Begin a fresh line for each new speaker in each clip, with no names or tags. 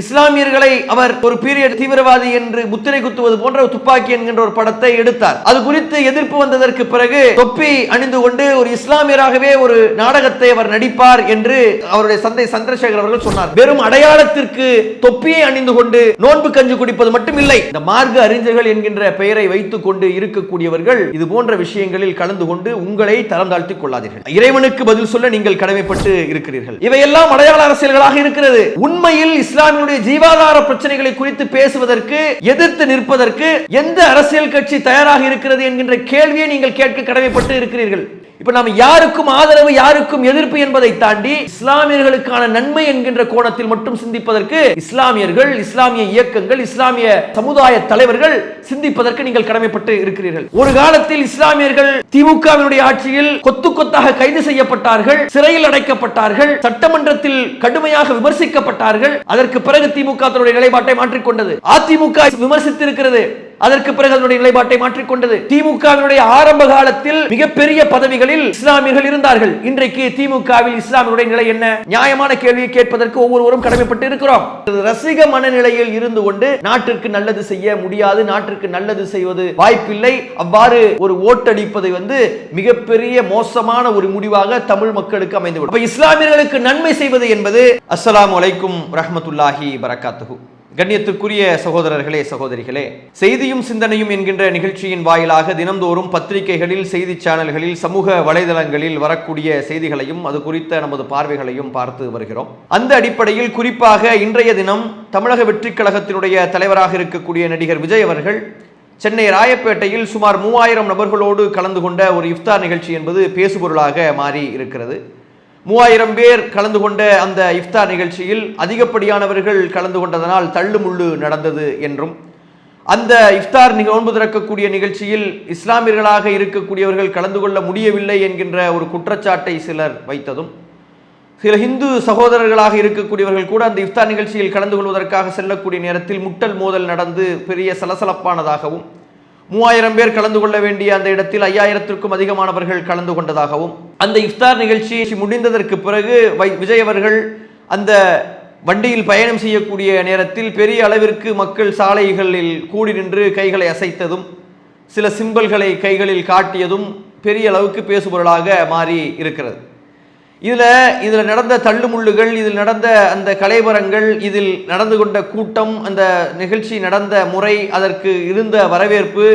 இஸ்லாமியர்களை அவர் ஒரு பீரியட் தீவிரவாதி என்று முத்திரை குத்துவது போன்ற துப்பாக்கி என்கின்ற ஒரு படத்தை எடுத்தார். அது குறித்து எதிர்ப்பு வந்ததற்கு பிறகு தொப்பி அணிந்து கொண்டு ஒரு இஸ்லாமியராகவே ஒரு நாடகத்தை அவர் நடிப்பார் என்று அவருடைய சந்தை சந்திரசேகர் அவர்கள் சொன்னார். வெறும் அடையாளத்திற்கு தொப்பியை அணிந்து கொண்டு நோன்பு கஞ்சி குடிப்பது மட்டும் இல்லை இந்த மார்க்க அறிஞர்கள் என்கின்ற பெயரை வைத்துக் கொண்டு இருக்கக்கூடியவர்கள் இது போன்ற விஷயங்களில் கலந்து கொண்டு உங்களை தரம் தாழ்த்திக் கொள்ளாதீர்கள். இறைவனுக்கு பதில் சொல்ல நீங்கள் கடமைப்பட்டு இருக்கிறீர்கள். இவையெல்லாம் அடையாள அரசியல்களாக இருக்கிறது. உண்மையில் இஸ்லாமிய இஸ்லாமியனுடைய ஜீவாதார பிரச்சனைகளை குறித்து பேசுவதற்கு எதிர்த்து நிற்பதற்கு எந்த அரசியல் கட்சி தயாராக இருக்கிறது என்கின்ற கேள்வியை நீங்கள் கேட்க கடமைப்பட்டு இருக்கிறீர்கள். இப்போ நாம் யாருக்கும் ஆதரவு யாருக்கும் எதிர்ப்பு என்பதை தாண்டி இஸ்லாமியர்களுக்கான நன்மை என்கின்ற கோணத்தில் மட்டும் சிந்திப்பதற்கு இஸ்லாமியர்கள் இஸ்லாமிய இயக்கங்கள் இஸ்லாமிய சமுதாய தலைவர்கள் சிந்திப்பதற்கு நீங்கள் கடமைப்பட்டு இருக்கிறீர்கள். ஒரு காலத்தில் இஸ்லாமியர்கள் திமுகவினுடைய ஆட்சியில் கொத்து கொத்தாக கைது செய்யப்பட்டார்கள் சிறையில் அடைக்கப்பட்டார்கள் சட்டமன்றத்தில் கடுமையாக விமர்சிக்கப்பட்டார்கள். அதற்கு பிறகு திமுக தன்னுடைய நிலைப்பாட்டை மாற்றிக்கொண்டது. அதிமுக விமர்சித்திருக்கிறது. அதற்கு பிறகு அதனுடைய நிலைப்பாட்டை மாற்றிக்கொண்டது திமுகவினுடைய ஆரம்ப காலத்தில் மிகப்பெரிய பதவிகளில் இஸ்லாமியர்கள் இருந்தார்கள். இன்றைக்கு திமுகவில் இஸ்லாமியருடைய நிலை என்ன? நியாயமான கேள்வியை கேட்பதற்கு ஒவ்வொருவரும் கடமைப்பட்டு இருக்கிறோம். ரசிக மனநிலையில் இருந்து கொண்டு நாட்டிற்கு நல்லது செய்ய முடியாது நாட்டிற்கு நல்லது செய்வது வாய்ப்பில்லை. அவ்வாறு ஒரு ஓட்டடிப்பதை வந்து மிகப்பெரிய மோசமான ஒரு முடிவாக தமிழ் மக்களுக்கு அமைந்துவிடும். இஸ்லாமியர்களுக்கு நன்மை செய்வது என்பது அஸ்லாம் வலைக்கும் ரஹமத்துல்லாஹி பரகாத்துகு கண்ணியத்திற்குரிய சகோதரர்களே சகோதரிகளே செய்தியும் சிந்தனையும் என்கின்ற நிகழ்ச்சியின் வாயிலாக தினந்தோறும் பத்திரிகைகளில் செய்தி சேனல்களில் சமூக வலைதளங்களில் வரக்கூடிய செய்திகளையும் அது குறித்த நமது பார்வைகளையும் பார்த்து வருகிறோம். அந்த அடிப்படையில் குறிப்பாக இன்றைய தினம் தமிழக வெற்றிக் கழகத்தினுடைய தலைவராக இருக்கக்கூடிய நடிகர் விஜய் அவர்கள் சென்னை ராயப்பேட்டையில் சுமார் மூவாயிரம் நபர்களோடு கலந்து கொண்ட ஒரு இஃப்தார் நிகழ்ச்சி என்பது பேசுபொருளாக மாறி இருக்கிறது. மூவாயிரம் பேர் கலந்து கொண்ட அந்த இஃப்தார் நிகழ்ச்சியில் அதிகப்படியானவர்கள் கலந்து கொண்டதனால் தள்ளுமுள்ளு நடந்தது என்றும் அந்த இஃப்தார் நோன்பு திறக்கக்கூடிய நிகழ்ச்சியில் இஸ்லாமியர்களாக இருக்கக்கூடியவர்கள் கலந்து கொள்ள முடியவில்லை என்கின்ற ஒரு குற்றச்சாட்டை சிலர் வைத்ததும் சில ஹிந்து சகோதரர்களாக இருக்கக்கூடியவர்கள் கூட அந்த இஃப்தார் நிகழ்ச்சியில் கலந்து கொள்வதற்காக செல்லக்கூடிய நேரத்தில் முட்டல் மோதல் நடந்து பெரிய சலசலப்பானதாகவும் மூவாயிரம் பேர் கலந்து கொள்ள வேண்டிய அந்த இடத்தில் ஐயாயிரத்திற்கும் அதிகமானவர்கள் கலந்து கொண்டதாகவும் அந்த இஃப்தார் நிகழ்ச்சி முடிந்ததற்கு பிறகு விஜய் அவர்கள் அந்த வண்டியில் பயணம் செய்யக்கூடிய நேரத்தில் பெரிய அளவிற்கு மக்கள் சாலைகளில் கூடி நின்று கைகளை அசைத்ததும் சில சிம்பல்களை கைகளில் காட்டியதும் பெரிய அளவுக்கு பேசுபொருளாக மாறி இருக்கிறது. இதில் இதில் நடந்த தள்ளுமுள்ளுகள் இதில் நடந்த அந்த கலைவரங்கள் இதில் நடந்து கொண்ட கூட்டம் அந்த நிகழ்ச்சி நடந்த முறை அதற்கு இருந்த வரவேற்பு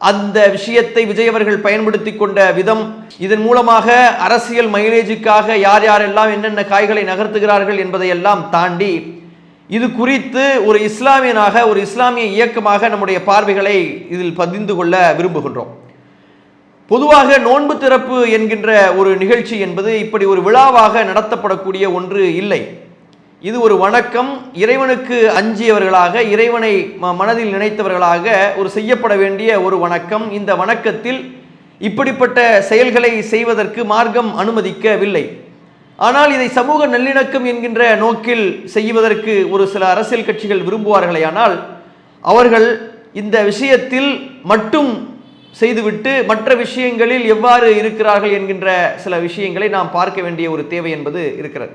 அந்த விஷயத்தை விஜய் அவர்கள் பயன்படுத்தி கொண்ட விதம் இதன் மூலமாக அரசியல் மைலேஜுக்காக யார் யாரெல்லாம் என்னென்ன காய்களை நகர்த்துகிறார்கள் என்பதையெல்லாம் தாண்டி இது குறித்து ஒரு இஸ்லாமியனாக ஒரு இஸ்லாமிய இயக்கமாக நம்முடைய பார்வைகளை இதில் பதிந்து கொள்ள விரும்புகின்றோம். பொதுவாக நோன்பு திறப்பு என்கின்ற ஒரு நிகழ்ச்சி என்பது இப்படி ஒரு விழாவாக நடத்தப்படக்கூடிய ஒன்று இல்லை. இது ஒரு வணக்கம். இறைவனுக்கு அஞ்சியவர்களாக இறைவனை மனதில் நினைத்தவர்களாக ஒரு செய்யப்பட வேண்டிய ஒரு வணக்கம். இந்த வணக்கத்தில் இப்படிப்பட்ட செயல்களை செய்வதற்கு மார்க்கம் அனுமதிக்கவில்லை. ஆனால் இதை சமூக நல்லிணக்கம் என்கின்ற நோக்கில் செய்வதற்கு ஒரு சில அரசியல் கட்சிகள் விரும்புவார்களே ஆனால் அவர்கள் இந்த விஷயத்தில் மட்டும் செய்துவிட்டு மற்ற விஷயங்களில் எவ்வாறு இருக்கிறார்கள் என்கின்ற சில விஷயங்களை நாம் பார்க்க வேண்டிய ஒரு தேவை என்பது இருக்கிறது.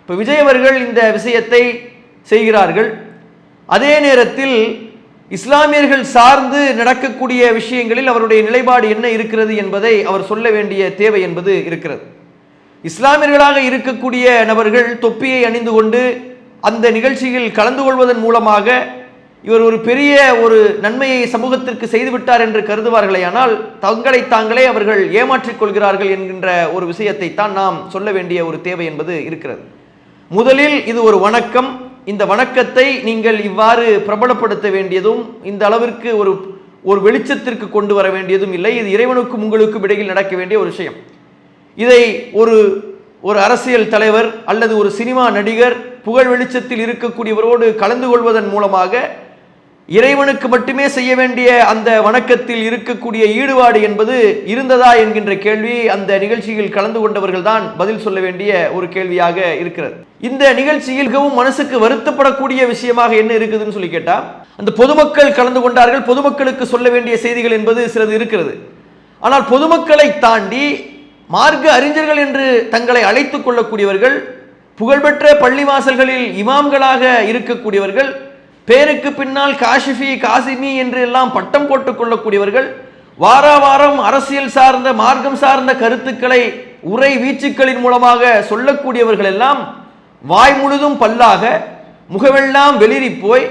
இப்போ விஜய் அவர்கள் இந்த விஷயத்தை செய்கிறார்கள். அதே நேரத்தில் இஸ்லாமியர்கள் சார்ந்து நடக்கக்கூடிய விஷயங்களில் அவருடைய நிலைப்பாடு என்ன இருக்கிறது என்பதை அவர் சொல்ல வேண்டிய தேவை என்பது இருக்கிறது. இஸ்லாமியர்களாக இருக்கக்கூடிய நபர்கள் தொப்பியை அணிந்து கொண்டு அந்த நிகழ்ச்சியில் கலந்து கொள்வதன் மூலமாக இவர் ஒரு பெரிய ஒரு நன்மையை சமூகத்திற்கு செய்துவிட்டார் என்று கருதுவார்களே ஆனால் தங்களை தாங்களே அவர்கள் ஏமாற்றிக் கொள்கிறார்கள் என்கின்ற ஒரு விஷயத்தை தான் நாம் சொல்ல வேண்டிய ஒரு தேவை என்பது இருக்கிறது. முதலில் இது ஒரு வணக்கம். இந்த வணக்கத்தை நீங்கள் இவ்வாறு பிரபலப்படுத்த வேண்டியதும் இந்த அளவிற்கு ஒரு ஒரு வெளிச்சத்திற்கு கொண்டு வர வேண்டியதும் இல்லை. இது இறைவனுக்கும் உங்களுக்கும் இடையில் நடக்க வேண்டிய ஒரு விஷயம். இதை ஒரு ஒரு அரசியல் தலைவர் அல்லது ஒரு சினிமா நடிகர் புகழ் வெளிச்சத்தில் இருக்கக்கூடியவரோடு கலந்து கொள்வதன் மூலமாக இறைவனுக்கு மட்டுமே செய்ய வேண்டிய அந்த வணக்கத்தில் இருக்கக்கூடிய ஈடுபாடு என்பது இருந்ததா என்கின்ற கேள்வி அந்த நிகழ்ச்சியில் கலந்து கொண்டவர்கள் தான் பதில் சொல்ல வேண்டிய ஒரு கேள்வியாக இருக்கிறது. இந்த நிகழ்ச்சியில் மிகவும் மனசுக்கு வருத்தப்படக்கூடிய விஷயமாக என்ன இருக்குதுன்னு சொல்லி கேட்டா அந்த பொதுமக்கள் கலந்து கொண்டார்கள் பொதுமக்களுக்கு சொல்ல வேண்டிய செய்திகள் என்பது சிலது இருக்கிறது. ஆனால் பொதுமக்களை தாண்டி மார்க்க அறிஞர்கள் என்று தங்களை அழைத்துக் கொள்ளக்கூடியவர்கள் புகழ்பெற்ற பள்ளிவாசல்களில் இமாம்களாக இருக்கக்கூடியவர்கள் பேருக்கு பின்னால் காஷிஃபி காசிமி என்று எல்லாம் பட்டம் போட்டுக் கொள்ளக்கூடியவர்கள் வார வாரம் அரசியல் சார்ந்த மார்க்கம் சார்ந்த கருத்துக்களை உரை வீச்சுக்களின் மூலமாக சொல்லக்கூடியவர்கள் எல்லாம் வாய் முழுதும் பல்லாக முகவெல்லாம் வெளிரி போய்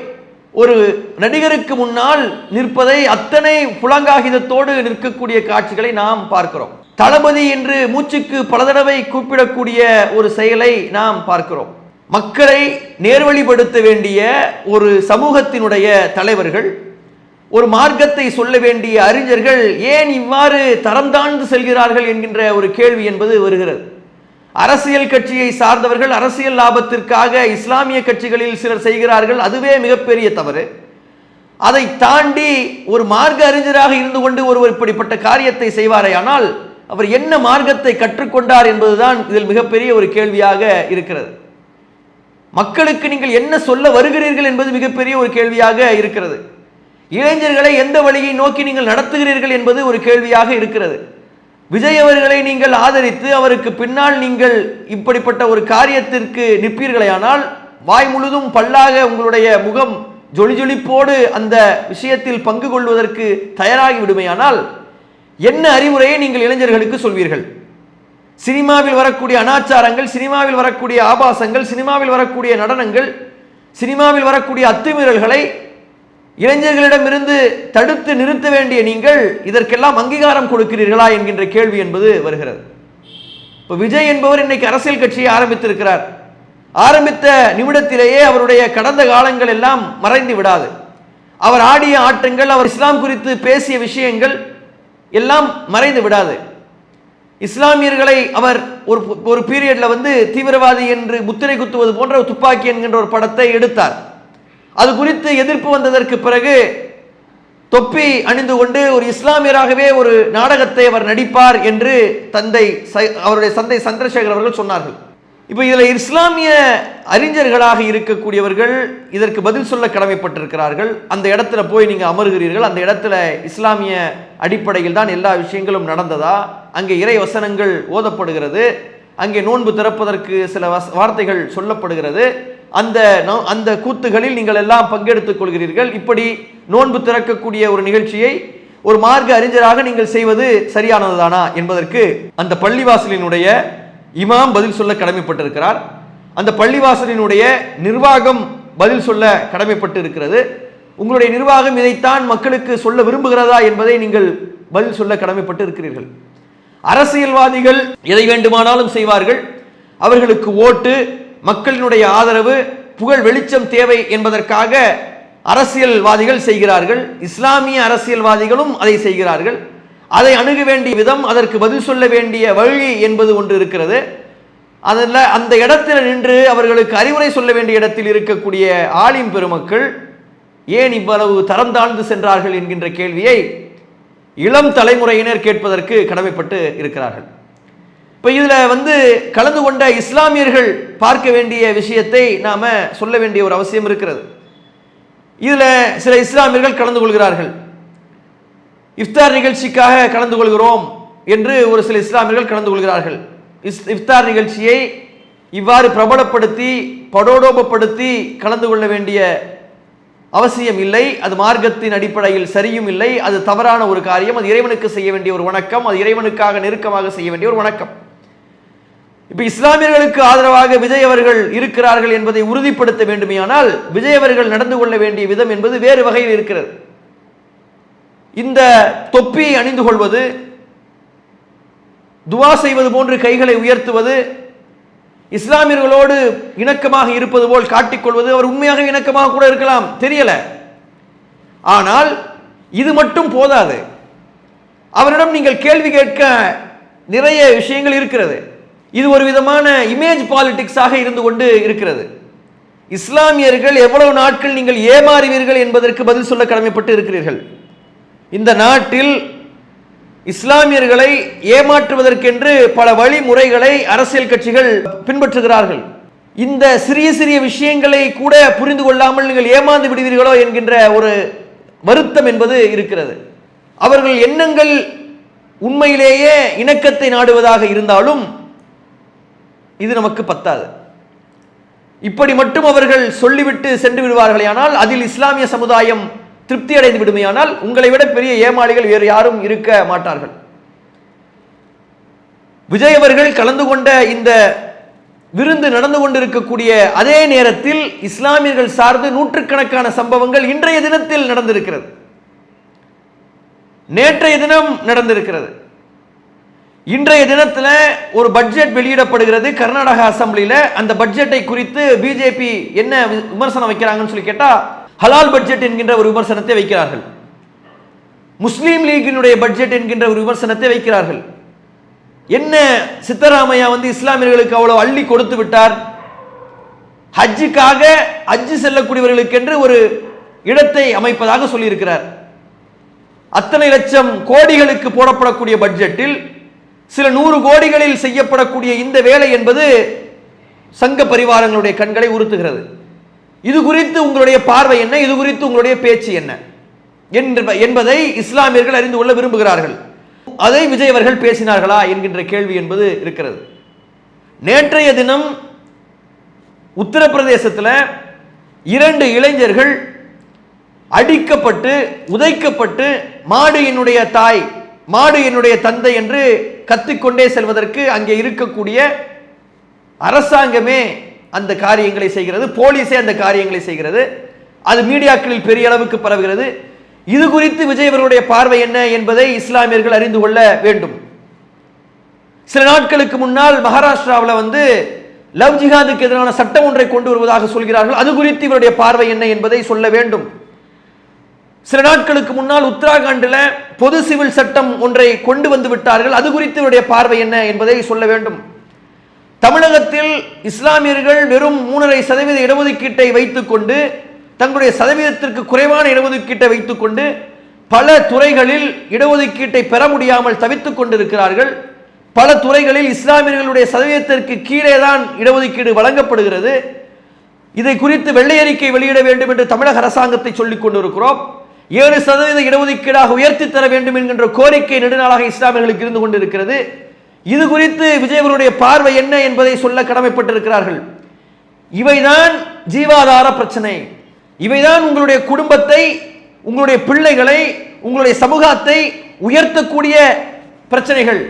ஒரு நடிகருக்கு முன்னால் நிற்பதை அத்தனை புலங்காகிதத்தோடு நிற்கக்கூடிய காட்சிகளை நாம் பார்க்கிறோம். தளபதி என்று மூச்சுக்கு பல தடவை கூப்பிடக்கூடிய ஒரு செயலை நாம் பார்க்கிறோம். மக்களை நேர்வழிப்படுத்த வேண்டிய ஒரு சமூகத்தினுடைய தலைவர்கள் ஒரு மார்க்கத்தை சொல்ல வேண்டிய அறிஞர்கள் ஏன் இவ்வாறு தரம் தாழ்ந்து செல்கிறார்கள் என்கின்ற ஒரு கேள்வி என்பது வருகிறது. அரசியல் கட்சியை சார்ந்தவர்கள் அரசியல் லாபத்திற்காக இஸ்லாமிய கட்சிகளில் சிலர் செய்கிறார்கள் அதுவே மிகப்பெரிய தவறு. அதை தாண்டி ஒரு மார்க்க அறிஞராக இருந்து கொண்டு ஒருவர் இப்படிப்பட்ட காரியத்தை செய்வாரே ஆனால் அவர் என்ன மார்க்கத்தை கற்றுக்கொண்டார் என்பதுதான் இதில் மிகப்பெரிய ஒரு கேள்வியாக இருக்கிறது. மக்களுக்கு நீங்கள் என்ன சொல்ல வருகிறீர்கள் என்பது மிகப்பெரிய ஒரு கேள்வியாக இருக்கிறது. இளைஞர்களை எந்த வழியை நோக்கி நீங்கள் நடத்துகிறீர்கள் என்பது ஒரு கேள்வியாக இருக்கிறது. விஜய் அவர்களை நீங்கள் ஆதரித்து அவருக்கு பின்னால் நீங்கள் இப்படிப்பட்ட ஒரு காரியத்திற்கு நிற்பீர்களேயானால் வாய் முழுதும் பல்லாக உங்களுடைய முகம் ஜொலி ஜொலிப்போடு அந்த விஷயத்தில் பங்கு கொள்வதற்கு தயாராகி விடுமையானால் என்ன அறிவுரையை நீங்கள் இளைஞர்களுக்கு சொல்வீர்கள்? சினிமாவில் வரக்கூடிய அனாச்சாரங்கள் சினிமாவில் வரக்கூடிய ஆபாசங்கள் சினிமாவில் வரக்கூடிய நடனங்கள் சினிமாவில் வரக்கூடிய அத்துமீறல்களை இளைஞர்களிடமிருந்து தடுத்து நிறுத்த வேண்டிய நீங்கள் இதற்கெல்லாம் அங்கீகாரம் கொடுக்கிறீர்களா என்கின்ற கேள்வி என்பது வருகிறது. இப்போ விஜய் என்பவர் இன்னைக்கு அரசியல் கட்சியை ஆரம்பித்திருக்கிறார். ஆரம்பித்த நிமிடத்திலேயே அவருடைய கடந்த காலங்கள் எல்லாம் மறைந்து விடாது. அவர் ஆடிய ஆட்டங்கள் அவர் இஸ்லாம் குறித்து பேசிய விஷயங்கள் எல்லாம் மறைந்து விடாது. இஸ்லாமியர்களை அவர் ஒரு ஒரு பீரியடில் வந்து தீவிரவாதி என்று முத்திரை குத்துவது போன்ற துப்பாக்கி என்கின்ற ஒரு படத்தை எடுத்தார். அது குறித்து எதிர்ப்பு வந்ததற்கு பிறகு தொப்பி அணிந்து கொண்டு ஒரு இஸ்லாமியராகவே ஒரு நாடகத்தை அவர் நடிப்பார் என்று தந்தை சை- அவருடைய சந்தை சந்திரசேகர் அவர்கள் சொன்னார்கள். இப்போ இதில் இஸ்லாமிய அறிஞர்களாக இருக்கக்கூடியவர்கள் இதற்கு பதில் சொல்ல கடமைப்பட்டிருக்கிறார்கள். அந்த இடத்துல போய் நீங்கள் அமர்கிறீர்கள். அந்த இடத்துல இஸ்லாமிய அடிப்படையில் தான் எல்லா விஷயங்களும் நடந்ததா? அங்கே இறை வசனங்கள் ஓதப்படுகிறது. அங்கே நோன்பு திறப்பதற்கு சில வச- வார்த்தைகள் சொல்லப்படுகிறது. அந்த நோ- அந்த கூத்துகளில் நீங்கள் எல்லாம் பங்கெடுத்துக் கொள்கிறீர்கள். இப்படி நோன்பு திறக்கக்கூடிய ஒரு நிகழ்ச்சியை ஒரு மார்க்க அறிஞராக நீங்கள் செய்வது சரியானதுதானா என்பதற்கு அந்த பள்ளிவாசலினுடைய இமாம் பதில் சொல்ல கடமைப்பட்டிருக்கிறார். அந்த பள்ளிவாசலினுடைய நிர்வாகம் பதில் சொல்ல கடமைப்பட்டு இருக்கிறது உங்களுடைய நிர்வாகம் இதைத்தான் மக்களுக்கு சொல்ல விரும்புகிறதா என்பதை நீங்கள் பதில் சொல்ல கடமைப்பட்டு இருக்கிறீர்கள் அரசியல்வாதிகள் எதை வேண்டுமானாலும் செய்வார்கள். அவர்களுக்கு ஓட்டு மக்களினுடைய ஆதரவு புகழ் வெளிச்சம் தேவை என்பதற்காக அரசியல்வாதிகள் செய்கிறார்கள். இஸ்லாமிய அரசியல்வாதிகளும் அதை செய்கிறார்கள். அதை அணுக வேண்டிய விதம் அதற்கு பதில் சொல்ல வேண்டிய வழி என்பது ஒன்று இருக்கிறது. அதில் அந்த இடத்தில் நின்று அவர்களுக்கு அறிவுரை சொல்ல வேண்டிய இடத்தில் இருக்கக்கூடிய ஆலிம் பெருமக்கள் ஏன் இவ்வளவு தரம் தாழ்ந்து சென்றார்கள் என்கின்ற கேள்வியை இளம் தலைமுறையினர் கேட்பதற்கு கடமைப்பட்டு இருக்கிறார்கள். இப்போ இதில் வந்து கலந்து கொண்ட இஸ்லாமியர்கள் பார்க்க வேண்டிய விஷயத்தை நாம் சொல்ல வேண்டிய ஒரு அவசியம் இருக்கிறது. இதில் சில இஸ்லாமியர்கள் கலந்து கொள்கிறார்கள். இஃப்தார் நிகழ்ச்சிக்காக கலந்து கொள்கிறோம் என்று ஒரு சில இஸ்லாமியர்கள் கலந்து கொள்கிறார்கள். இஸ் இஃப்தார் நிகழ்ச்சியை இவ்வாறு பிரபலப்படுத்தி படோடோபப்படுத்தி கலந்து கொள்ள வேண்டிய அவசியம் இல்லை அது மார்க்கத்தின் அடிப்படையில் சரியும் இல்லை அது தவறான ஒரு காரியம் அது இறைவனுக்கு செய்ய வேண்டிய ஒரு வணக்கம் அது இறைவனுக்காக நெருக்கமாக செய்ய வேண்டிய ஒரு வணக்கம். இப்போ இஸ்லாமியர்களுக்கு ஆதரவாக விஜய் அவர்கள் இருக்கிறார்கள் என்பதை உறுதிப்படுத்த வேண்டுமேயானால் விஜய் அவர்கள் நடந்து கொள்ள வேண்டிய விதம் என்பது வேறு வகையில் இருக்கிறது. இந்த தொப்பியை அணிந்து கொள்வது துவா செய்வது போன்று கைகளை உயர்த்துவது இஸ்லாமியர்களோடு இணக்கமாக இருப்பது போல் காட்டிக்கொள்வது அவர் உண்மையாக இணக்கமாக கூட இருக்கலாம். தெரியல. ஆனால் இது மட்டும் போதாது. அவரிடம் நீங்கள் கேள்வி கேட்க நிறைய விஷயங்கள் இருக்கிறது. இது ஒரு விதமான இமேஜ் பாலிடிக்ஸாக இருந்து கொண்டு இருக்கிறது. இஸ்லாமியர்கள் எவ்வளவு நாட்கள் நீங்கள் ஏமாறுவீர்கள் என்பதற்கு பதில் சொல்ல கடமைப்பட்டு இருக்கிறீர்கள். இந்த நாட்டில் இஸ்லாமியர்களை ஏமாற்றுவதற்கென்று பல வழிமுறைகளை அரசியல் கட்சிகள் பின்பற்றுகிறார்கள். இந்த சிறிய சிறிய விஷயங்களை கூட புரிந்து கொள்ளாமல் நீங்கள் ஏமாந்து விடுவீர்களோ என்கின்ற ஒரு வருத்தம் என்பது இருக்கிறது. அவர்கள் எண்ணங்கள் உண்மையிலேயே இணக்கத்தை நாடுவதாக இருந்தாலும் இது நமக்கு பத்தாது. இப்படி மட்டும் அவர்கள் சொல்லிவிட்டு சென்று விடுவார்களே ஆனால் அதில் இஸ்லாமிய சமுதாயம் திருப்தி அடைந்து விடுமையானால் உங்களை விட பெரிய ஏமாளிகள் வேறு யாரும் இருக்க மாட்டார்கள். விஜய் அவர்கள் கலந்து கொண்ட இந்த விருந்து நடந்து கொண்டிருக்கக்கூடிய அதே நேரத்தில் இஸ்லாமியர்கள் சார்ந்து நூற்றுக்கணக்கான சம்பவங்கள் இன்றைய தினத்தில் நடந்திருக்கிறது. நேற்றைய தினம் நடந்திருக்கிறது. இன்றைய தினத்தில் ஒரு பட்ஜெட் வெளியிடப்படுகிறது. கர்நாடக அசம்பிளியில் அந்த பட்ஜெட்டை குறித்து பிஜேபி என்ன விமர்சனம் வைக்கிறாங்கன்னு சொல்லி கேட்டால் ஹலால் பட்ஜெட் என்கின்ற ஒரு விமர்சனத்தை வைக்கிறார்கள். முஸ்லீம் லீக்கினுடைய பட்ஜெட் என்கின்ற ஒரு விமர்சனத்தை வைக்கிறார்கள். என்ன சித்தராமையா வந்து இஸ்லாமியர்களுக்கு அவ்வளவு அள்ளி கொடுத்து விட்டார்? ஹஜ்ஜுக்காக ஹஜ்ஜு செல்லக்கூடியவர்களுக்கென்று ஒரு இடத்தை அமைப்பதாக சொல்லியிருக்கிறார். அத்தனை லட்சம் கோடிகளுக்கு போடப்படக்கூடிய பட்ஜெட்டில் சில நூறு கோடிகளில் செய்யப்படக்கூடிய இந்த வேலை என்பது சங்க பரிவாரங்களுடைய கண்களை உறுத்துகிறது. இது குறித்து உங்களுடைய பார்வை என்ன? இது குறித்து உங்களுடைய பேச்சு என்ன? என்ப- என்பதை இஸ்லாமியர்கள் அறிந்து கொள்ள விரும்புகிறார்கள். அதை விஜய் அவர்கள் பேசினார்களா என்கின்ற கேள்வி என்பது இருக்கிறது. நேற்றைய தினம் உத்தரப்பிரதேசத்தில் இரண்டு இளைஞர்கள் அடிக்கப்பட்டு உதைக்கப்பட்டு மாடு என்னுடைய தாய் மாடு என்னுடைய தந்தை என்று கத்திக்கொண்டே செல்வதற்கு அங்கே இருக்கக்கூடிய அரசாங்கமே அந்த காரியங்களை செய்கிறது போலீஸே அந்த காரியங்களை செய்கிறது. அது மீடியாக்களில் பெரிய அளவுக்கு பரவுகிறது. இது குறித்து விஜய் அவர்களுடைய பார்வை என்ன என்பதை இஸ்லாமியர்கள் அறிந்து கொள்ள வேண்டும். சில நாட்களுக்கு முன்னால் மகாராஷ்டிராவில் வந்து லவ் ஜிஹாதுக்கு எதிரான சட்டம் ஒன்றை கொண்டு வருவதாக சொல்கிறார்கள். அது குறித்து இவருடைய பார்வை என்ன என்பதை சொல்ல வேண்டும். சில நாட்களுக்கு முன்னால் உத்தராகண்டில் பொது சிவில் சட்டம் ஒன்றை கொண்டு வந்து விட்டார்கள். அது குறித்து இவருடைய பார்வை என்ன என்பதை சொல்ல வேண்டும். தமிழகத்தில் இஸ்லாமியர்கள் வெறும் மூணரை சதவீத இடஒதுக்கீட்டை வைத்துக்கொண்டு தங்களுடைய சதவீதத்திற்கு குறைவான இடஒதுக்கீட்டை வைத்துக்கொண்டு பல துறைகளில் இடஒதுக்கீட்டை பெற முடியாமல் தவித்துக் கொண்டிருக்கிறார்கள். பல துறைகளில் இஸ்லாமியர்களுடைய சதவீதத்திற்கு கீழே தான் இடஒதுக்கீடு வழங்கப்படுகிறது. இதை குறித்து வெள்ளை அறிக்கை வெளியிட வேண்டும் என்று தமிழக அரசாங்கத்தை சொல்லிக் கொண்டிருக்கிறோம். ஏழு சதவீத இடஒதுக்கீடாக உயர்த்தி தர வேண்டும் என்கின்ற கோரிக்கை நெடுநாளாக இஸ்லாமியர்களுக்கு இருந்து கொண்டிருக்கிறது. இது குறித்து விஜயவருடைய பார்வை என்ன என்பதை சொல்ல கடமைப்பட்டிருக்கிறார்கள். இவைதான் ஜீவாதார பிரச்சனை. இவைதான் உங்களுடைய குடும்பத்தை உங்களுடைய பிள்ளைகளை உங்களுடைய சமூகத்தை உயர்த்தக்கூடிய பிரச்சனைகள்.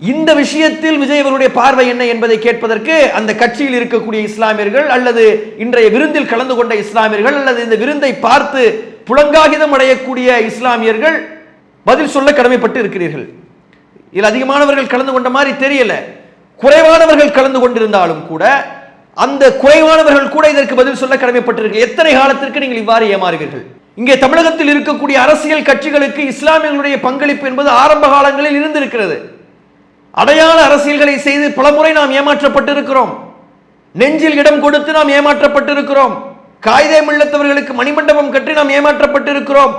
இந்த விஷயத்தில் விஜயவருடைய பார்வை என்ன என்பதை கேட்பதற்கு அந்த கட்சியில் இருக்கக்கூடிய இஸ்லாமியர்கள் அல்லது இன்றைய விருந்தில் கலந்து கொண்ட இஸ்லாமியர்கள் அல்லது இந்த விருந்தை பார்த்து புலங்காகிதம் அடையக்கூடிய இஸ்லாமியர்கள் பதில் சொல்ல கடமைப்பட்டு இருக்கிறீர்கள். இதில் அதிகமானவர்கள் கலந்து கொண்ட மாதிரி தெரியல. குறைவானவர்கள் கலந்து கொண்டிருந்தாலும் கூட அந்த குறைவானவர்கள் கூட இதற்கு பதில் சொல்ல கடமைப்பட்டிருக்கு எத்தனை காலத்திற்கு நீங்கள் இவ்வாறு ஏமாறுவீர்கள்? இங்கே தமிழகத்தில் இருக்கக்கூடிய அரசியல் கட்சிகளுக்கு இஸ்லாமியர்களுடைய பங்களிப்பு என்பது ஆரம்ப காலங்களில் இருந்திருக்கிறது. அடையாள அரசியல்களை செய்து பலமுறை நாம் ஏமாற்றப்பட்டிருக்கிறோம். நெஞ்சில் இடம் கொடுத்து நாம் ஏமாற்றப்பட்டிருக்கிறோம். காயிதே மில்லத்தவர்களுக்கு மணிமண்டபம் கட்டி நாம் ஏமாற்றப்பட்டிருக்கிறோம்.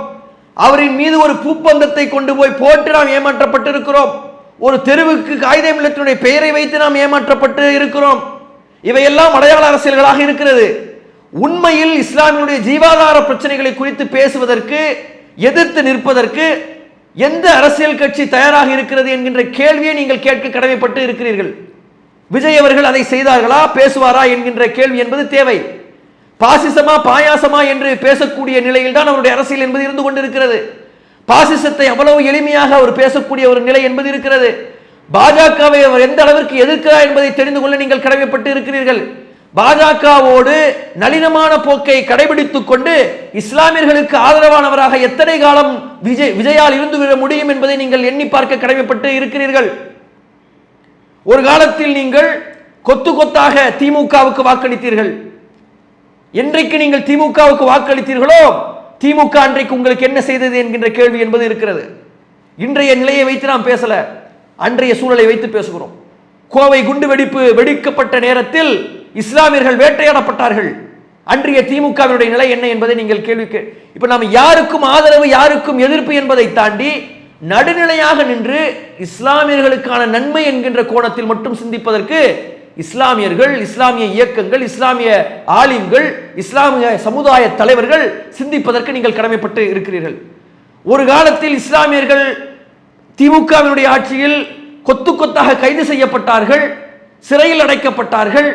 அவரின் மீது ஒரு பூப்பந்தத்தை கொண்டு போய் போட்டு நாம் ஏமாற்றப்பட்டிருக்கிறோம். ஒரு தெருவுக்கு காயிதே மில்லத்தினுடைய பெயரை வைத்து நாம் ஏமாற்றப்பட்டு இருக்கிறோம். இவையெல்லாம் அடையாள அரசியல்களாக இருக்கிறது. உண்மையில் இஸ்லாமியுடைய ஜீவாதார பிரச்சனைகளை குறித்து பேசுவதற்கு எதிர்த்து நிற்பதற்கு எந்த அரசியல் கட்சி தயாராக இருக்கிறது என்கின்ற கேள்வியை நீங்கள் கேட்க கடமைப்பட்டு இருக்கிறீர்கள். விஜய் அவர்கள் அதை செய்தார்களா பேசுவாரா என்கின்ற கேள்வி என்பது தேவை. பாசிசமா பாயாசமா என்று பேசக்கூடிய நிலையில் தான் அவருடைய அரசியல் என்பது இருந்து கொண்டிருக்கிறது. பாசிசத்தை அவ்வளவு எளிமையாக அவர் பேசக்கூடிய ஒரு நிலை என்பது இருக்கிறது. பாஜகவை அவர் எந்த அளவிற்கு எதிர்க்கிறார் என்பதை தெரிந்து கொள்ள நீங்கள் கடமைப்பட்டு இருக்கிறீர்கள். பாஜகவோடு நளினமான போக்கை கடைபிடித்துக் கொண்டு இஸ்லாமியர்களுக்கு ஆதரவானவராக எத்தனை காலம் விஜய் விஜயால் இருந்து விட முடியும் என்பதை நீங்கள் எண்ணி பார்க்க கடமைப்பட்டு இருக்கிறீர்கள். ஒரு காலத்தில் நீங்கள் கொத்து கொத்தாக திமுகவுக்கு வாக்களித்தீர்கள். என்றைக்கு நீங்கள் திமுகவுக்கு வாக்களித்தீர்களோ திமுக அன்றைக்கு உங்களுக்கு என்ன செய்தது என்கின்ற கேள்வி என்பது இருக்கிறது. இன்றைய நிலையை வைத்து நாம் பேசல அன்றைய சூழலை வைத்து பேசுகிறோம். கோவை குண்டு வெடிப்பு வெடிக்கப்பட்ட நேரத்தில் இஸ்லாமியர்கள் வேட்டையாடப்பட்டார்கள். அன்றைய திமுகவினுடைய நிலை என்ன என்பதை நீங்கள் கேள்வி இப்ப நாம் யாருக்கும் ஆதரவு யாருக்கும் எதிர்ப்பு என்பதை தாண்டி நடுநிலையாக நின்று இஸ்லாமியர்களுக்கான நன்மை என்கின்ற கோணத்தில் மட்டும் சிந்திப்பதற்கு இஸ்லாமியர்கள் இஸ்லாமிய இயக்கங்கள் இஸ்லாமிய ஆலிம்கள் இஸ்லாமிய சமுதாய தலைவர்கள் சிந்திப்பதற்கு நீங்கள் கடமைப்பட்டு இருக்கிறீர்கள். ஒரு காலத்தில் இஸ்லாமியர்கள் திமுகவினுடைய ஆட்சியில் கொத்து கொத்தாக கைது செய்யப்பட்டார்கள் சிறையில் அடைக்கப்பட்டார்கள்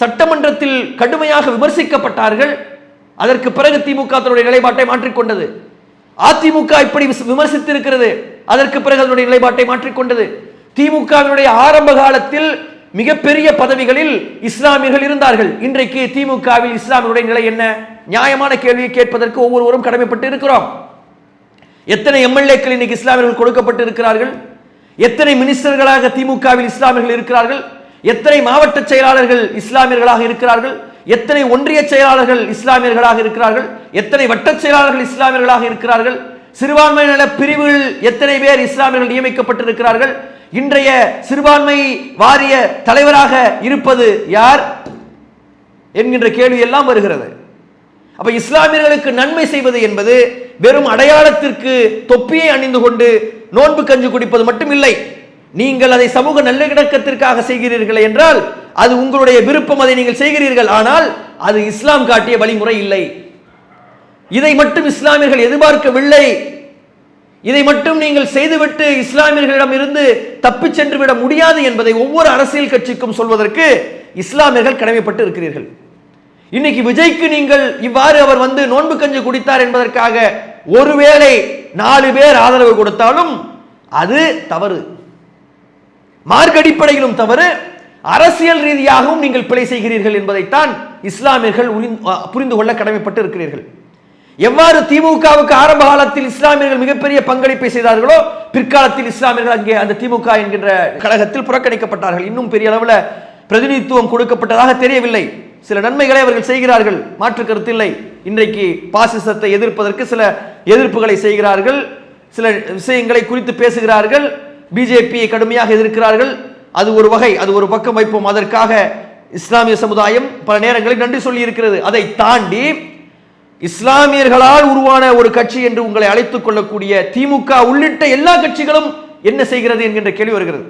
சட்டமன்றத்தில் கடுமையாக விமர்சிக்கப்பட்டார்கள். அதற்கு பிறகு திமுக தன்னுடைய நிலைப்பாட்டை மாற்றிக்கொண்டது. அதிமுக இப்படி விமர்சித்திருக்கிறது. அதற்கு பிறகு அதனுடைய நிலைப்பாட்டை மாற்றிக்கொண்டது. திமுகவினுடைய ஆரம்ப காலத்தில் மிகப்பெரிய பதவிகளில் இஸ்லாமியர்கள் இருந்தார்கள். இன்றைக்கு திமுகவில் இஸ்லாமியருடைய நிலை என்ன? நியாயமான கேள்வியை கேட்பதற்கு ஒவ்வொருவரும் கடமைப்பட்டு இருக்கிறோம். எத்தனை எம்எல்ஏக்கள் இன்னைக்கு இஸ்லாமியர்கள் கொடுக்கப்பட்டு இருக்கிறார்கள்? எத்தனை மினிஸ்டர்களாக திமுகவில் இஸ்லாமியர்கள் இருக்கிறார்கள்? எத்தனை மாவட்ட செயலாளர்கள் இஸ்லாமியர்களாக இருக்கிறார்கள்? எத்தனை ஒன்றிய செயலாளர்கள் இஸ்லாமியர்களாக இருக்கிறார்கள்? எத்தனை வட்டச் செயலாளர்கள் இஸ்லாமியர்களாக இருக்கிறார்கள்? சிறுபான்மை பிரிவுகள் எத்தனை பேர் இஸ்லாமியர்கள் நியமிக்கப்பட்டிருக்கிறார்கள்? இன்றைய சிறுபான்மை வாரிய தலைவராக இருப்பது யார் என்கின்ற கேள்வி எல்லாம் வருகிறது. அப்ப இஸ்லாமியர்களுக்கு நன்மை செய்வது என்பது வெறும் அடையாளத்திற்கு தொப்பியை அணிந்து கொண்டு நோன்பு கஞ்சி குடிப்பது மட்டும் இல்லை நீங்கள் அதை சமூக நல்லிணக்கத்திற்காக செய்கிறீர்கள் என்றால் அது உங்களுடைய விருப்பம் அதை நீங்கள் செய்கிறீர்கள். ஆனால் அது இஸ்லாம் காட்டிய வழிமுறை இல்லை. இதை மட்டும் இஸ்லாமியர்கள் எதிர்பார்க்கவில்லை. இதை மட்டும் நீங்கள் செய்துவிட்டு இஸ்லாமியர்களிடம் இருந்து தப்பி சென்று விட முடியாது என்பதை ஒவ்வொரு அரசியல் கட்சிக்கும் சொல்வதற்கு இஸ்லாமியர்கள் கடமைப்பட்டு இருக்கிறீர்கள். இன்னைக்கு விஜய்க்கு நீங்கள் இவ்வாறு அவர் வந்து நோன்பு கஞ்சி குடித்தார் என்பதற்காக ஒருவேளை நாலு பேர் ஆதரவு கொடுத்தாலும் அது தவறு. மார்க் அடிப்படையிலும் தவறு. அரசியல் ரீதியாகவும் நீங்கள் பிழை செய்கிறீர்கள் என்பதைத்தான் இஸ்லாமியர்கள் புரிந்து கொள்ள கடமைப்பட்டு இருக்கிறீர்கள். எவ்வாறு திமுகவுக்கு ஆரம்ப காலத்தில் இஸ்லாமியர்கள் மிகப்பெரிய பங்களிப்பை செய்தார்களோ பிற்காலத்தில் இஸ்லாமியர்கள் அங்கே அந்த திமுக என்கின்ற கழகத்தில் புறக்கணிக்கப்பட்டார்கள். இன்னும் பெரிய அளவில் பிரதிநிதித்துவம் கொடுக்கப்பட்டதாக தெரியவில்லை. சில நன்மைகளை அவர்கள் செய்கிறார்கள் மாற்று கருத்தில்லை இன்றைக்கு பாசிசத்தை எதிர்ப்பதற்கு சில எதிர்ப்புகளை செய்கிறார்கள் சில விஷயங்களை குறித்து பேசுகிறார்கள் பிஜேபியை கடுமையாக எதிர்க்கிறார்கள். அது ஒரு வகை அது ஒரு பக்கம் வைப்போம். அதற்காக இஸ்லாமிய சமுதாயம் பல நேரங்களில் நன்றி சொல்லி இருக்கிறது அதை தாண்டி இஸ்லாமியர்களால் உருவான ஒரு கட்சி என்று உங்களை அழைத்துக் கொள்ளக்கூடிய திமுக உள்ளிட்ட எல்லா கட்சிகளும் என்ன செய்கிறது என்கின்ற கேள்வி வருகிறது.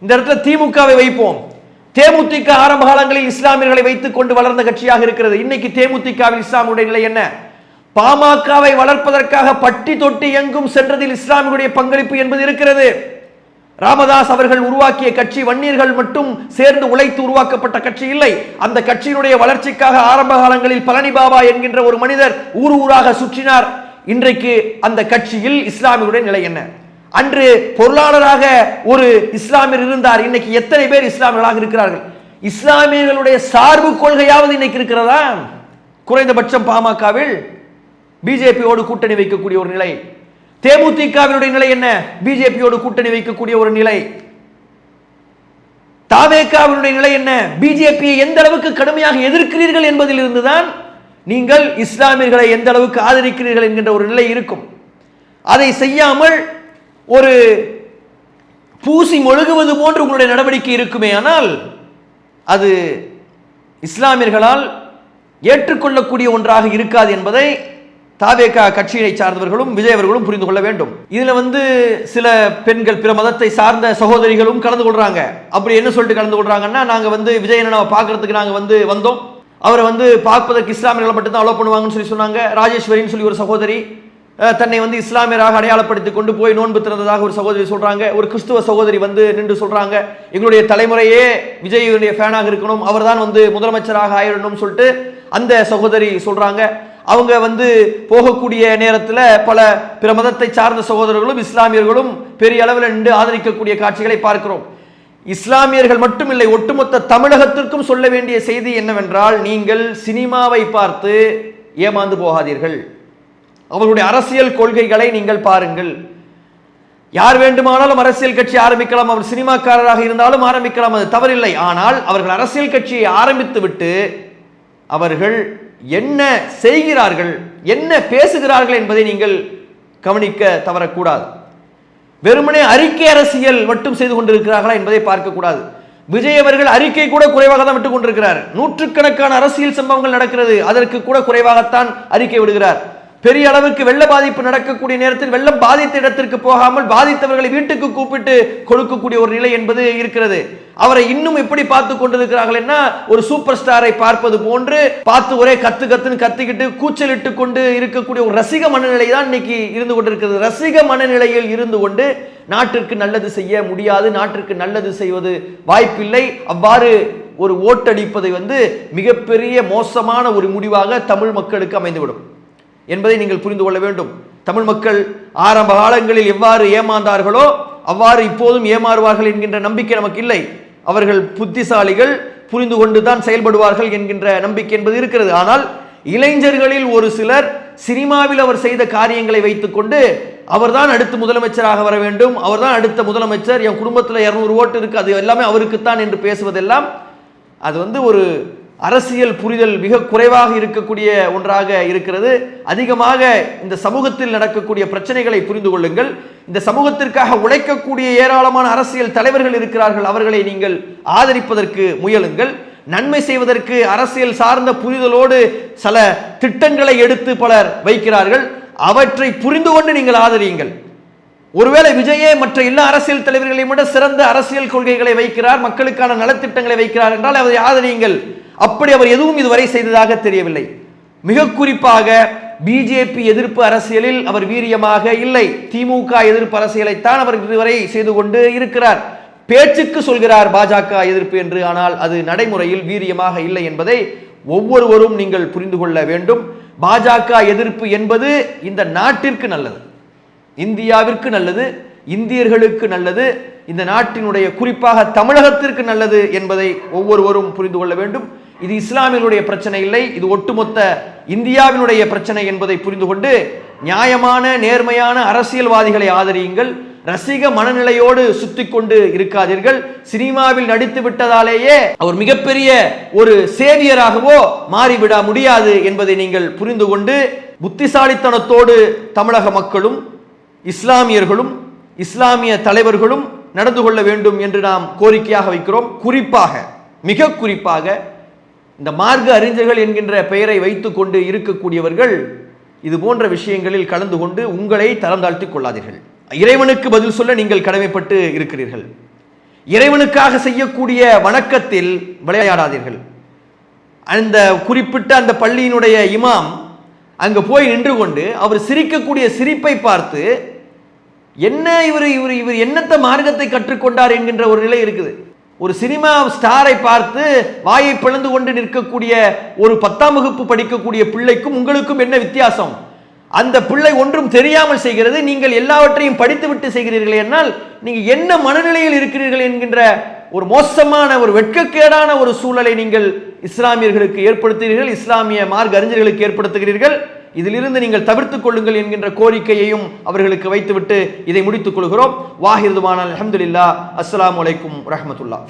இந்த இடத்துல திமுகவை வைப்போம். தேமுதிக ஆரம்ப காலங்களில் இஸ்லாமியர்களை வைத்துக் கொண்டு வளர்ந்த கட்சியாக இருக்கிறது. இன்னைக்கு தேமுதிகவில் இஸ்லாமுடைய நிலை என்ன? பாமகவை வளர்ப்பதற்காக பட்டி தொட்டி எங்கும் சென்றதில் இஸ்லாமியுடைய பங்களிப்பு என்பது இருக்கிறது. ராமதாஸ் அவர்கள் உருவாக்கிய கட்சி வன்னியர்கள் மட்டும் சேர்ந்து உழைத்து உருவாக்கப்பட்ட கட்சி இல்லை. அந்த கட்சியினுடைய வளர்ச்சிக்காக ஆரம்ப காலங்களில் பழனி பாபா என்கின்ற ஒரு மனிதர் ஊர் ஊராக சுற்றினார். இன்றைக்கு அந்த கட்சியில் இஸ்லாமியருடைய நிலை என்ன? அன்று பொருளாளராக ஒரு இஸ்லாமியர் இருந்தார். இன்னைக்கு எத்தனை பேர் இஸ்லாமியர்களாக இருக்கிறார்கள்? இஸ்லாமியர்களுடைய சார்பு கொள்கையாவது இன்னைக்கு இருக்கிறதா? குறைந்தபட்சம் பாமகவில் பிஜேபியோடு கூட்டணி வைக்கக்கூடிய ஒரு நிலை. தேமுதிகவினுடைய நிலை என்ன? பிஜேபியோடு கூட்டணி வைக்கக்கூடிய ஒரு நிலை. தாவேகாவினுடைய நிலை என்ன? பிஜேபியை எந்த அளவுக்கு கடுமையாக எதிர்க்கிறீர்கள் என்பதில் இருந்துதான் நீங்கள் இஸ்லாமியர்களை எந்த அளவுக்கு ஆதரிக்கிறீர்கள் என்கின்ற ஒரு நிலை இருக்கும். அதை செய்யாமல் ஒரு பூசி மொழுகுவது போன்று உங்களுடைய நடவடிக்கை இருக்குமே ஆனால் அது இஸ்லாமியர்களால் ஏற்றுக்கொள்ளக்கூடிய ஒன்றாக இருக்காது என்பதை தாவேகா கட்சியை சார்ந்தவர்களும் விஜய் அவர்களும் புரிந்து கொள்ள வேண்டும். இதுல வந்து சில பெண்கள் பிற மதத்தை சார்ந்த சகோதரிகளும் கலந்து கொள்றாங்க. அப்படி என்ன சொல்லிட்டு கலந்து கொள்றாங்கன்னா நாங்க வந்து விஜய் அண்ணாவை பார்க்கறதுக்கு நாங்க வந்து வந்தோம். அவரை வந்து பார்ப்பதற்கு இஸ்லாமியர்களை மட்டும் தான் அலோவ் பண்ணுவாங்கன்னு சொல்லி சொன்னாங்க. ராஜேஸ்வரின்னு சொல்லி ஒரு சகோதரி தன்னை வந்து இஸ்லாமியராக அடையாளப்படுத்தி கொண்டு போய் நோன்பு திறந்ததாக ஒரு சகோதரி சொல்றாங்க. ஒரு கிறிஸ்துவ சகோதரி வந்து நின்று சொல்றாங்க. எங்களுடைய தலைமுறையே விஜயுடைய ஃபேனாக இருக்கணும். அவர்தான் வந்து முதலமைச்சராக ஆயிடணும்னு சொல்லிட்டு அந்த சகோதரி சொல்றாங்க. அவங்க வந்து போகக்கூடிய நேரத்தில் பல பிற மதத்தை சார்ந்த சகோதரர்களும் இஸ்லாமியர்களும் பெரிய அளவில் நின்று ஆதரிக்கக்கூடிய காட்சிகளை பார்க்கிறோம். இஸ்லாமியர்கள் மட்டுமில்லை ஒட்டுமொத்த தமிழகத்திற்கும் சொல்ல வேண்டிய செய்தி என்னவென்றால் நீங்கள் சினிமாவை பார்த்து ஏமாந்து போகாதீர்கள். அவர்களுடைய அரசியல் கொள்கைகளை நீங்கள் பாருங்கள். யார் வேண்டுமானாலும் அரசியல் கட்சி ஆரம்பிக்கலாம் அவர் சினிமாக்காரராக இருந்தாலும் ஆரம்பிக்கலாம் அது தவறில்லை. ஆனால் அவர்கள் அரசியல் கட்சியை ஆரம்பித்து விட்டு அவர்கள் என்ன செய்கிறார்கள் என்ன பேசுகிறார்கள் என்பதை நீங்கள் கவனிக்க தவறக்கூடாது. வெறுமனே அறிக்கை அரசியல் மட்டும் செய்து கொண்டிருக்கிறார்களா என்பதை பார்க்கக்கூடாது. விஜய் அவர்கள் அறிக்கை கூட குறைவாக தான் விட்டுக் கொண்டிருக்கிறார். நூற்றுக்கணக்கான அரசியல் சம்பவங்கள் நடக்கிறது அதற்கு கூட குறைவாகத்தான் அறிக்கை விடுகிறார். பெரிய அளவுக்கு வெள்ள பாதிப்பு நடக்கக்கூடிய நேரத்தில் வெள்ளம் பாதித்த இடத்திற்கு போகாமல் பாதித்தவர்களை வீட்டுக்கு கூப்பிட்டு கொடுக்கக்கூடிய ஒரு நிலை என்பது இருக்கிறது. அவரை இன்னும் எப்படி பார்த்து கொண்டிருக்கிறார்கள் என்ன ஒரு சூப்பர் ஸ்டாரை பார்ப்பது போன்று பார்த்து ஒரே கத்து கத்துன்னு கத்திக்கிட்டு கூச்சலிட்டு கொண்டு இருக்கக்கூடிய ஒரு ரசிக மனநிலை தான் இன்னைக்கு இருந்து கொண்டிருக்கிறது. ரசிக மனநிலையில் இருந்து கொண்டு நாட்டிற்கு நல்லது செய்ய முடியாது நாட்டிற்கு நல்லது செய்வது வாய்ப்பில்லை. அவ்வாறு ஒரு ஓட்டடிப்பதை வந்து மிகப்பெரிய மோசமான ஒரு முடிவாக தமிழ் மக்களுக்கு அமைந்துவிடும். என்பதை நீங்கள் புரிந்து கொள்ள வேண்டும். தமிழ் மக்கள் ஆரம்ப காலங்களில் எவ்வாறு ஏமாந்தார்களோ அவ்வாறு இப்போதும் ஏமாறுவார்கள் என்கின்ற நம்பிக்கை நமக்கு இல்லை. அவர்கள் புத்திசாலிகள் புரிந்து கொண்டு தான் செயல்படுவார்கள் என்கின்ற நம்பிக்கை என்பது இருக்கிறது. ஆனால் இளைஞர்களில் ஒரு சிலர் சினிமாவில் அவர் செய்த காரியங்களை வைத்துக்கொண்டு அவர்தான் அடுத்து முதலமைச்சராக வர வேண்டும் அவர்தான் அடுத்த முதலமைச்சர் என் குடும்பத்தில் இரநூறு ஓட்டு இருக்கு அது எல்லாமே அவருக்குத்தான் என்று பேசுவதெல்லாம் அது வந்து ஒரு அரசியல் புரிதல் மிக குறைவாக இருக்கக்கூடிய ஒன்றாக இருக்கிறது. அதிகமாக இந்த சமூகத்தில் நடக்கக்கூடிய பிரச்சனைகளை புரிந்து கொள்ளுங்கள். இந்த சமூகத்திற்காக உழைக்கக்கூடிய ஏராளமான அரசியல் தலைவர்கள் இருக்கிறார்கள். அவர்களை நீங்கள் ஆதரிப்பதற்கு முயலுங்கள். நன்மை செய்வதற்கு அரசியல் சார்ந்த புரிதலோடு சில திட்டங்களை எடுத்து பலர் வைக்கிறார்கள். அவற்றை புரிந்து கொண்டு நீங்கள் ஆதரியுங்கள். ஒருவேளை விஜயே மற்ற எல்லா அரசியல் தலைவர்களையும் விட சிறந்த அரசியல் கொள்கைகளை வைக்கிறார் மக்களுக்கான நலத்திட்டங்களை வைக்கிறார் என்றால் அதை ஆதரியுங்கள். அப்படி அவர் எதுவும் இதுவரை செய்ததாக தெரியவில்லை. மிக குறிப்பாக பிஜேபி எதிர்ப்பு அரசியலில் அவர் வீரியமாக இல்லை. திமுக எதிர்ப்பு அரசியலைத்தான் அவர் இதுவரை செய்து கொண்டு இருக்கிறார். பேச்சுக்கு சொல்கிறார் பாஜக எதிர்ப்பு என்று ஆனால் அது நடைமுறையில் வீரியமாக இல்லை என்பதை ஒவ்வொருவரும் நீங்கள் புரிந்து கொள்ள வேண்டும். பாஜக எதிர்ப்பு என்பது இந்த நாட்டிற்கு நல்லது இந்தியாவிற்கு நல்லது இந்தியர்களுக்கு நல்லது இந்த நாட்டினுடைய குறிப்பாக தமிழகத்திற்கு நல்லது என்பதை ஒவ்வொருவரும் புரிந்து கொள்ள வேண்டும். இது இஸ்லாமியனுடைய பிரச்சனை இல்லை இது ஒட்டுமொத்த இந்தியாவினுடைய பிரச்சனை என்பதை புரிந்து கொண்டு நியாயமான நேர்மையான அரசியல்வாதிகளை ஆதரியுங்கள். ரசிக மனநிலையோடு சுத்தி கொண்டு இருக்காதீர்கள். சினிமாவில் நடித்து விட்டதாலேயே அவர் மிகப்பெரிய ஒரு சேவியராகவோ மாறிவிட முடியாது என்பதை நீங்கள் புரிந்து கொண்டு புத்திசாலித்தனத்தோடு தமிழக மக்களும் இஸ்லாமியர்களும் இஸ்லாமிய தலைவர்களும் நடந்து கொள்ள வேண்டும் என்று நாம் கோரிக்கையாக வைக்கிறோம். குறிப்பாக மிக குறிப்பாக இந்த மார்க்க அறிஞர்கள் என்கின்ற பெயரை வைத்துக்கொண்டு இருக்கக்கூடியவர்கள் இது போன்ற விஷயங்களில் கலந்து கொண்டு உங்களை தரம் தாழ்த்தி கொள்ளாதீர்கள். இறைவனுக்கு பதில் சொல்ல நீங்கள் கடமைப்பட்டு இருக்கிறீர்கள். இறைவனுக்காக செய்யக்கூடிய வணக்கத்தில் விளையாடாதீர்கள். அந்த குறிப்பிட்ட அந்த பள்ளியினுடைய இமாம் அங்கு போய் நின்று கொண்டு அவர் சிரிக்கக்கூடிய சிரிப்பை பார்த்து என்ன இவர் இவர் இவர் என்னத்த மார்க்கத்தை கற்றுக்கொண்டார் என்கின்ற ஒரு நிலை இருக்குது. ஒரு சினிமா ஸ்டாரை பார்த்து வாயை பிளந்து கொண்டு நிற்கக்கூடிய ஒரு பத்தாம் வகுப்பு படிக்கக்கூடிய பிள்ளைக்கும் உங்களுக்கும் என்ன வித்தியாசம்? அந்த பிள்ளை ஒன்றும் தெரியாமல் செய்கிறது நீங்கள் எல்லாவற்றையும் படித்துவிட்டு செய்கிறீர்கள் என்னால் நீங்கள் என்ன மனநிலையில் இருக்கிறீர்கள் என்கின்ற ஒரு மோசமான ஒரு வெட்கக்கேடான ஒரு சூழலை நீங்கள் இஸ்லாமியர்களுக்கு ஏற்படுத்துகிறீர்கள் இஸ்லாமிய மார்க் அறிஞர்களுக்கு ஏற்படுத்துகிறீர்கள். இதிலிருந்து நீங்கள் தவிர்த்துக் கொள்ளுங்கள் என்கின்ற கோரிக்கையையும் அவர்களுக்கு வைத்துவிட்டு இதை முடித்துக் கொள்கிறோம். வாஹிருதுமான அஹமதுல்லா அஸ்லாம் வலைக்கும் ரஹமத்துல்லா